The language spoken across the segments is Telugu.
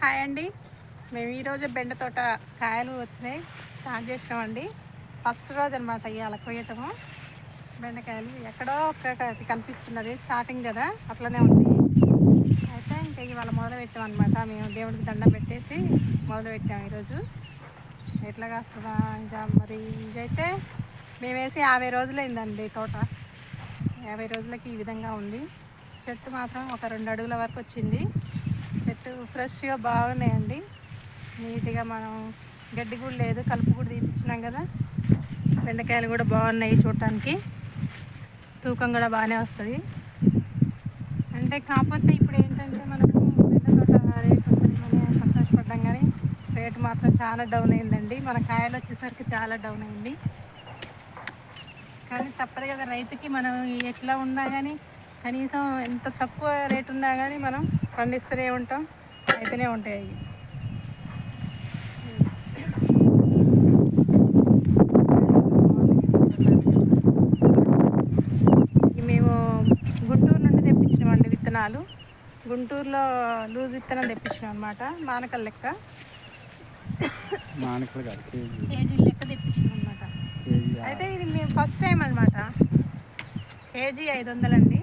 హాయ్ అండి. మేము ఈరోజు బెండ తోట కాయలు వచ్చినాయి. స్టార్ట్ చేసినామండి. ఫస్ట్ రోజు అనమాట ఇవాళ కొయ్యటము. బెండకాయలు ఎక్కడో ఒక్కటి కనిపిస్తున్నది. స్టార్టింగ్ కదా అట్లనే ఉంది. అయితే ఇంకా ఇవాళ మొదలు పెట్టాం అనమాట మేము దేవుడికి దండం పెట్టేసి మొదలుపెట్టాము ఈరోజు. ఎట్లా కాస్తుందా ఇంకా మరి ఇదైతే మేము వేసి యాభై రోజులైందండి తోట. యాభై రోజులకి ఈ విధంగా ఉంది. చెట్టు మాత్రం ఒక రెండు అడుగుల వరకు వచ్చింది. చెట్టు ఫ్రెష్గా బాగున్నాయండి. నీట్గా మనం గడ్డి కూడా లేదు కలుపు కూడా తీపిచ్చినాం కదా. బెండకాయలు కూడా బాగున్నాయి చూడటానికి. తూకం కూడా బాగానే వస్తుంది. అంటే కాకపోతే ఇప్పుడు ఏంటంటే మనకు బెండ తోట రేట్ ఉంటుందని సంతోషపడ్డాం కానీ రేటు మాత్రం చాలా డౌన్ అయిందండి. మన కాయలు వచ్చేసరికి చాలా డౌన్ అయింది. కానీ తప్పదు కదా రైతుకి మనం ఎట్లా ఉన్నా కానీ కనీసం ఎంత తక్కువ రేటు ఉన్నా కానీ మనం పండిస్తూనే ఉంటాం. అయితేనే ఉంటాయి అవి. మేము గుంటూరు నుండి తెప్పించినామండి విత్తనాలు. గుంటూరులో లూజ్ విత్తనం తెప్పించినాం అనమాట మానకల లెక్క. మానకలు కాదు కేజీ. లెక్క తెప్పించినాం అనమాట అయితే ఇది మేము ఫస్ట్ టైం అనమాట కేజీ ఐదు వందలండి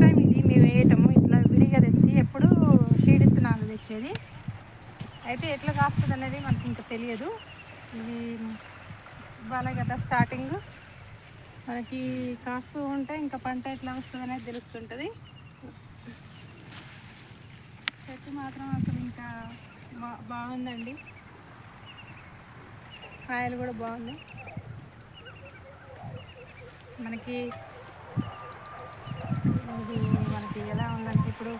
ఫస్ట్ టైం ఇది మేము వేయటము ఇట్లా విడిగా తెచ్చి ఎప్పుడు షీడ్ ఇత్తనాలు తెచ్చేది. అయితే ఎట్లా కాస్తుంది అనేది మనకి ఇంకా తెలియదు. ఇది ఇవ్వాలి కదా స్టార్టింగ్ మనకి కాస్తూ ఉంటే ఇంకా పంట ఎట్లా వస్తుంది అనేది తెలుస్తుంటుంది. చెట్టు మాత్రం అసలు ఇంకా బా బాగుందండి. కాయలు కూడా బాగున్నాయి. మనకి మనకి ఎలా ఉందంటే ఇప్పుడు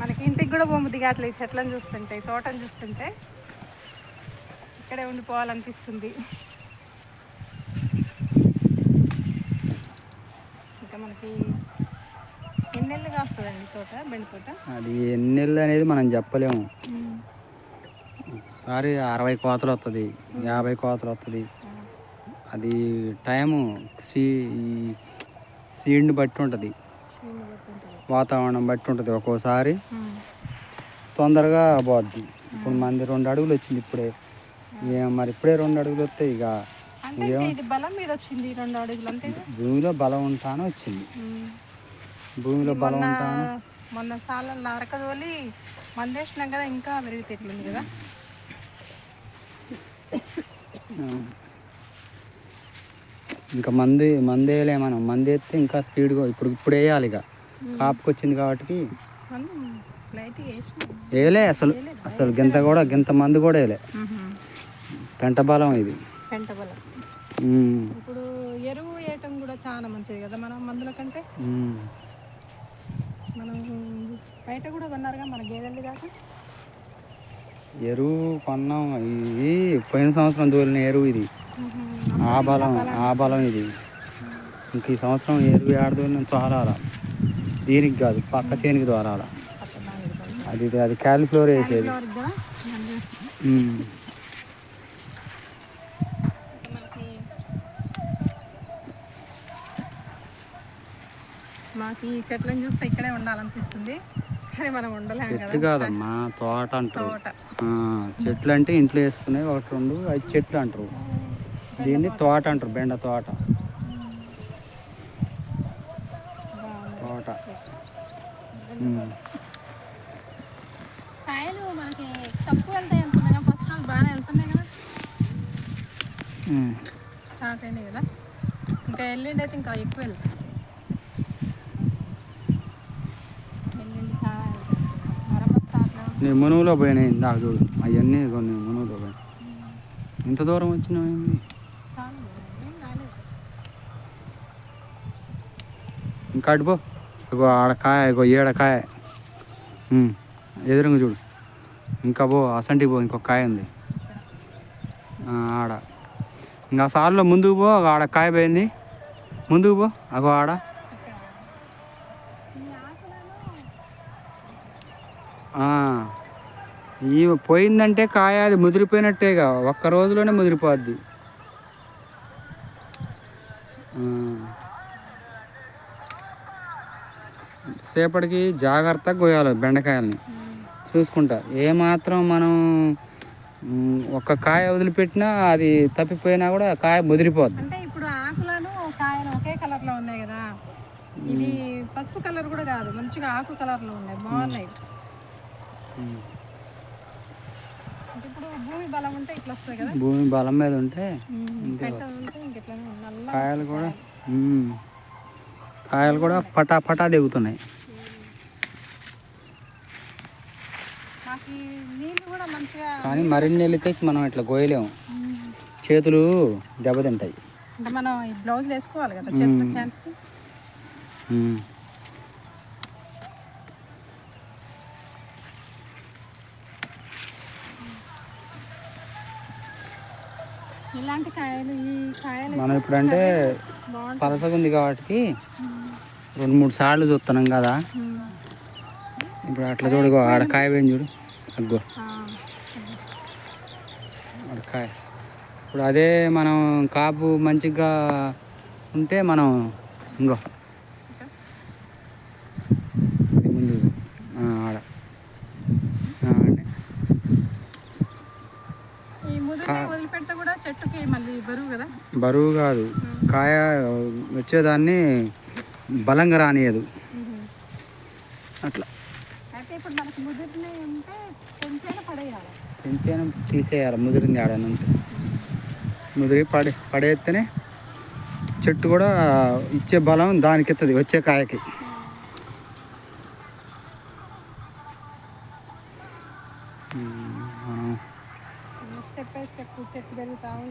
మనకి ఇంటికి కూడా బొమ్మ దిగట్లేదు ఈ చెట్లను చూస్తుంటే తోటను చూస్తుంటే. ఇక్కడే ఉండిపోవాలనిపిస్తుంది. ఇంకా మనకి ఎన్ని నెలలు కాస్తుందండి తోట బెండ తోట? అది ఎన్ని నెలలు అనేది మనం చెప్పలేము. ఒకసారి అరవై కోతలు వస్తుంది యాభై కోతలు వస్తుంది అది టైము సీ సీడ్ని బట్టి ఉంటుంది. వాతావరణం బట్టి ఉంటుంది ఒక్కోసారి. ఉమ్. తొందరగా పోద్ది. ఇప్పుడు మంది రెండు అడుగులు వచ్చింది ఇప్పుడే. ఏం మరి ఇప్పుడే రెండు అడుగులు వస్తే ఇక భూమిలో బలం ఉంటాను వచ్చింది. ఉమ్. భూమిలో బలం ఉంటాను. మొన్న తోలి మందేసినాం కదా ఇంకా కదా? ఇంకా మంది మంది వేయలే మనం మంది వేస్తే ఇంకా స్పీడ్గా ఇప్పుడు ఇప్పుడు వేయాలి ఇక కాపుకి వచ్చింది కాబట్టి వేయలే అసలు అసలు గింత కూడా గింత మంది కూడా వేయలే. పెంట బలం ఇది. ఇప్పుడు ఎరువు వేయటం కూడా చాలా మంచిది కదా మనం మందుల కంటే. మనం బయట కూడా కొన్నారుగా మన గేదెలు దాకా? ఎరువు కొన్నాం. ఇది పోయిన సంవత్సరం తోలిన ఎరువు ఇది. ఆ బలం ఆ బలం ఇది. ఇంక ఈ సంవత్సరం ఎరువు ఏడదోలిన తోరాల దీనికి కాదు పక్క చేనికి తోరాల. అది అది క్యాలిఫ్లవర్ వేసేది. మాకు ఈ చెట్లను చూస్తే ఇక్కడే ఉండాలనిపిస్తుంది. కానీ మనం ఉండలేము చెట్లు కదా. కాదమ్మా తోట అంటారు. చెట్లు అంటే ఇంట్లో వేసుకునే ఒకటి రెండు ఐదు చెట్లు అంటారు. దీన్ని తోట అంటారు బెండ తోట. కాయలు మనకి తక్కువ వెళ్తాయి ఫస్ట్ రోజు బాగానే వెళ్తున్నాయి కదా. స్టార్ట్ అయినాయి కదా. ఇంకా ఎల్లుండి అయితే ఇంకా ఎక్కువ వెళ్తాయి. నేను మునుగులో పోయినాయి ఇందాక చూడు. అవన్నీ కొన్ని మునుగులో పోయినాయి. ఇంత దూరం రాలేదు. ఇంకా అటుపో ఇగో ఆడ కాయ ఇగో ఏడ కాయ? ఎదురుంగా ఎదురుగా చూడు. ఇంకా పో అసంటికి పో ఇంకొక కాయ ఉంది. ఆడ. ఇంకా సార్లో ముందుకు పో ఆడ కాయ పోయింది. ముందుకు పో అగో ఆడ. ఈ పోయిందంటే కాయ అది ముదిరిపోయినట్టేగా ఒక్క రోజులోనే ముదిరిపోద్ది. సేపటికి జాగ్రత్తగా కోయాలి బెండకాయల్ని. చూసుకుంటా. ఏమాత్రం మనం ఒక్క కాయ వదిలిపెట్టినా అది తప్పిపోయినా కూడా కాయ ముదిరిపోద్ది. అంటే ఇప్పుడు ఆకులను కాయలు ఒకే కలర్లో ఉన్నాయి కదా. ఇది పసుపు కలర్ కూడా కాదు మంచిగా ఆకు కలర్లో ఉన్నాయి. బాగున్నాయి. ఇప్పుడు భూమి బలం ఉంటే ఇట్లా వస్తాయి కదా. భూమి బలం మీద ఉంటే కాయలు కూడా కాయలు కూడా పటా పటా దిగుతున్నాయి మాకు ఈ నీళ్ళు కూడా మంచిగా కానీ మరిన్ని వెళితే మనం ఇట్లా కోయలేము మ్మ్. చేతులు దెబ్బతింటాయి. మనం ఈ బ్లౌజులు వేసుకోవాలి కదా చేతుల హ్యాండ్స్కి మ్. ఇలాంటి కాయలు ఈ కాయలు మనం ఇప్పుడంటే బాగుంటాయి. పలసగా ఉంది కాబట్టి రెండు మూడు సార్లు చూస్తున్నాం కదా. ఇప్పుడు అట్లా చూడుకో ఆడ కాయ వేయం చూడు. అగ్గో. కాయ ఇప్పుడు అదే మనం కాపు మంచిగా ఉంటే మనం ఇంకో. ముందు ఆడ. బరువు కదా? బరువు కాదు. కాయ వచ్చేదాన్ని బలంగా రానియదు. అట్లా. అయితే ఇప్పుడు మనకు పెంచాను తీసేయాలి. ముదిరింది ఆడని ముదిరి పడే పడేస్తేనే చెట్టు కూడా ఇచ్చే బలం దానికి ఇస్తుంది వచ్చే కాయకి.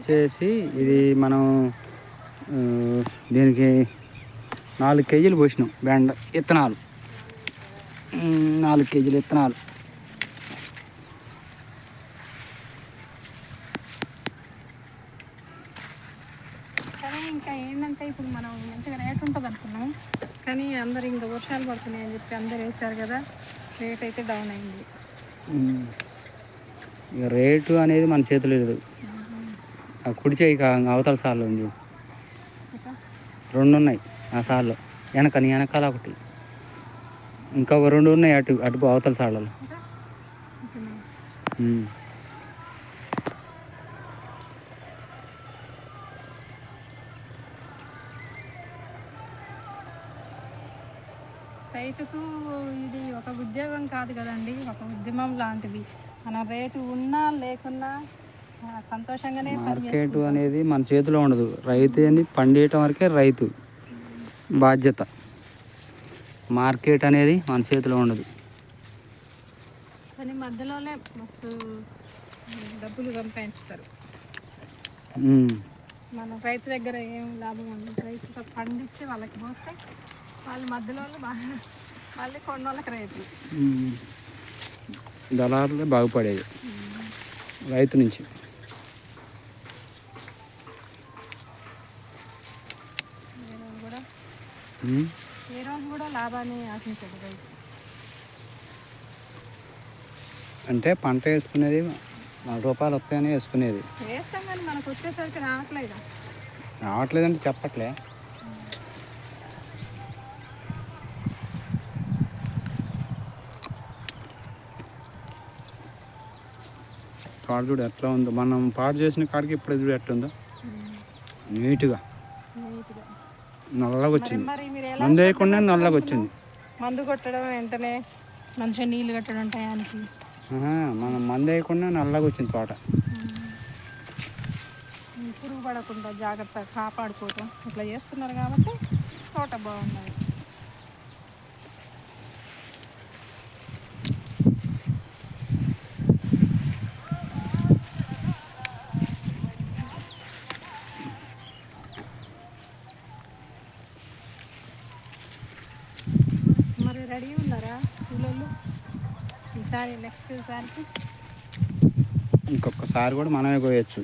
చేసి ఇది మనం దీనికి నాలుగు కేజీలు పోసినాం బెండ విత్తనాలు నాలుగు కేజీలు విత్తనాలు ఇంకా ఏంటంటే ఇప్పుడు మనం మంచిగా రేట్ ఉంటుంది అనుకున్నాం కానీ అందరు ఇంకా వర్షాలు పడుతున్నాయి అని చెప్పి అందరు వేసారు కదా రేట్ అయితే డౌన్ అయింది. ఇక రేటు అనేది మన చేతిలో లేదు. ఆ కుడి చేయి అవతల సార్లు ఉంది రెండు ఉన్నాయి ఆ సార్లు. వెనక నీ వెనకాల ఒకటి. ఇంకా రెండు ఉన్నాయి అటు అటు అవతల సార్లలో. రైతుకు ఇది ఒక ఉద్యోగం కాదు కదండి ఒక ఉద్యమం లాంటిది. మన రేటు ఉన్నా లేకున్నా సంతోషంగానే మార్కెట్ అనేది మన చేతిలో ఉండదు. రైతు అని పండియటం వరకే రైతు. బాధ్యత. మార్కెట్ అనేది మన చేతిలో ఉండదు. కానీ మధ్యలోనే మస్తు డబ్బులు సంపాదించుతారు. మన రైతు దగ్గర ఏం లాభం ఉండదు. రైతు పండించి వాళ్ళకి పోస్తే వాళ్ళు మధ్యలో వాళ్ళు బాగా మళ్ళీ కొన్ని వాళ్ళకి రేట్లు ఉమ్. దళారులే బాగుపడేది. రైతు నుంచి. ఏ రోజు కూడా లాభాన్ని రైతు. అంటే పంట వేసుకునేది నాలుగు రూపాయలు వస్తాయని వేసుకునేది. వేస్తాం కానీ మనకు వచ్చేసరికి రావట్లేదు? రావట్లేదంటే చెప్పట్లే. కాడ చూడు ఎట్లా ఉందో. మనం పాడు చేసిన కాడికి ఇప్పుడు చూడు ఎట్లా ఉందో నీట్గా నల్లగా వచ్చింది మందు వేయకుండా నల్లగా వచ్చింది మందు కొట్టడం వెంటనే మంచిగా నీళ్ళు కట్టడం టయానికి. మనం మందు వేయకుండా నల్లగా వచ్చింది తోట పురుగు పడకుండా జాగ్రత్తగా కాపాడుకోవటం. ఇట్లా చేస్తున్నారు కాబట్టి తోట బాగున్నది మరి రెడీ ఉన్నారా పిల్లలు ఈసారి నెక్స్ట్ సారికి ఇంకొకసారి కూడా మనమే కోయచ్చు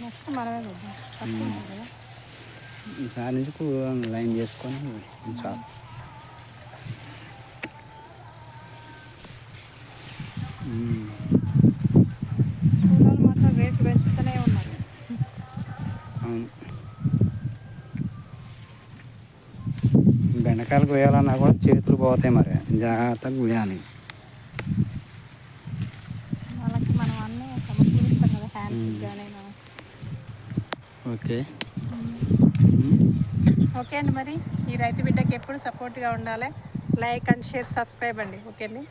నెక్స్ట్ మనమే తక్కువ ఉంటుంది కదా. ఈసారి నుంచి లైన్ చేసుకొని చాలు ఉమ్. కూడా చేతులు పోతాయి మరి జాగ్రత్తగా కొయ్యాలి వాళ్ళకి మనం అన్నీ సమకూరుస్తాం కదా హ్యాండ్స్గా నేను ఓకే ఓకే అండి మరి ఈ రైతు బిడ్డకి ఎప్పుడు సపోర్ట్గా ఉండాలి లైక్ అండ్ షేర్ సబ్స్క్రైబ్ అండి ఓకే అండి